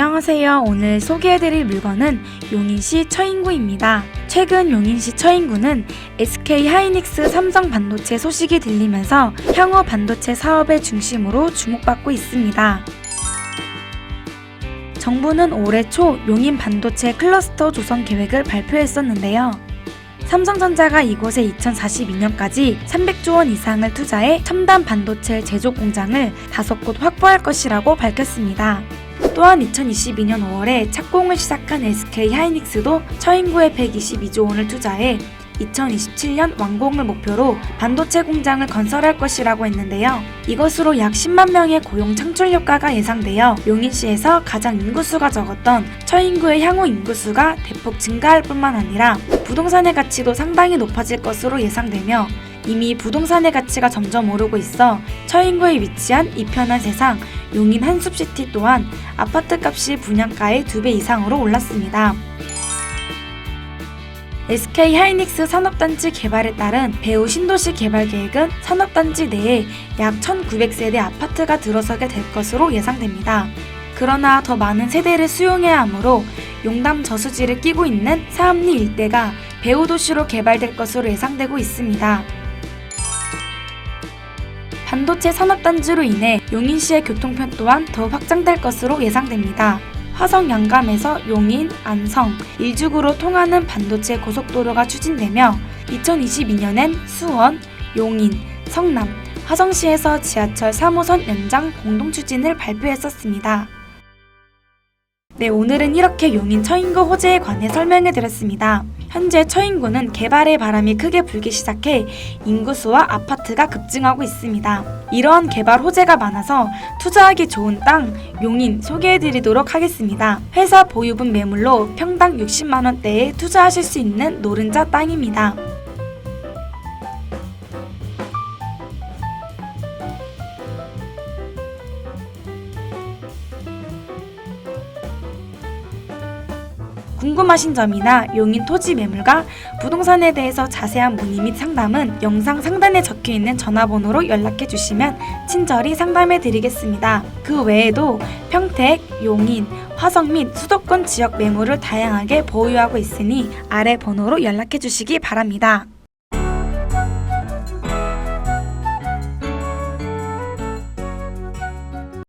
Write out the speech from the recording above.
안녕하세요. 오늘 소개해드릴 물건은 용인시 처인구입니다. 최근 용인시 처인구는 SK 하이닉스 삼성 반도체 소식이 들리면서 향후 반도체 사업의 중심으로 주목받고 있습니다. 정부는 올해 초 용인 반도체 클러스터 조성 계획을 발표했었는데요. 삼성전자가 이곳에 2042년까지 300조 원 이상을 투자해 첨단 반도체 제조 공장을 다섯 곳 확보할 것이라고 밝혔습니다. 또한 2022년 5월에 착공을 시작한 SK 하이닉스도 처인구에 122조 원을 투자해 2027년 완공을 목표로 반도체 공장을 건설할 것이라고 했는데요. 이것으로 약 10만 명의 고용 창출 효과가 예상되어 용인시에서 가장 인구수가 적었던 처인구의 향후 인구수가 대폭 증가할 뿐만 아니라 부동산의 가치도 상당히 높아질 것으로 예상되며 이미 부동산의 가치가 점점 오르고 있어 처인구에 위치한 이편한 세상 용인 한숲시티 또한 아파트 값이 분양가의 2배 이상으로 올랐습니다. SK 하이닉스 산업단지 개발에 따른 배우 신도시 개발 계획은 산업단지 내에 약 1,900세대 아파트가 들어서게 될 것으로 예상됩니다. 그러나 더 많은 세대를 수용해야 하므로 용담 저수지를 끼고 있는 사암리 일대가 배우 도시로 개발될 것으로 예상되고 있습니다. 반도체 산업 단지로 인해 용인시의 교통편 또한 더욱 확장될 것으로 예상됩니다. 화성 양감에서 용인, 안성, 일죽으로 통하는 반도체 고속도로가 추진되며 2022년엔 수원, 용인, 성남, 화성시에서 지하철 3호선 연장 공동 추진을 발표했었습니다. 네, 오늘은 이렇게 용인 처인구 호재에 관해 설명해 드렸습니다. 현재 처인구는 개발의 바람이 크게 불기 시작해 인구수와 아파트가 급증하고 있습니다. 이러한 개발 호재가 많아서 투자하기 좋은 땅 용인 소개해 드리도록 하겠습니다. 회사 보유분 매물로 평당 60만 원대에 투자하실 수 있는 노른자 땅입니다. 궁금하신 점이나 용인 토지 매물과 부동산에 대해서 자세한 문의 및 상담은 영상 상단에 적혀 있는 전화번호로 연락해 주시면 친절히 상담해 드리겠습니다. 그 외에도 평택, 용인, 화성 및 수도권 지역 매물을 다양하게 보유하고 있으니 아래 번호로 연락해 주시기 바랍니다.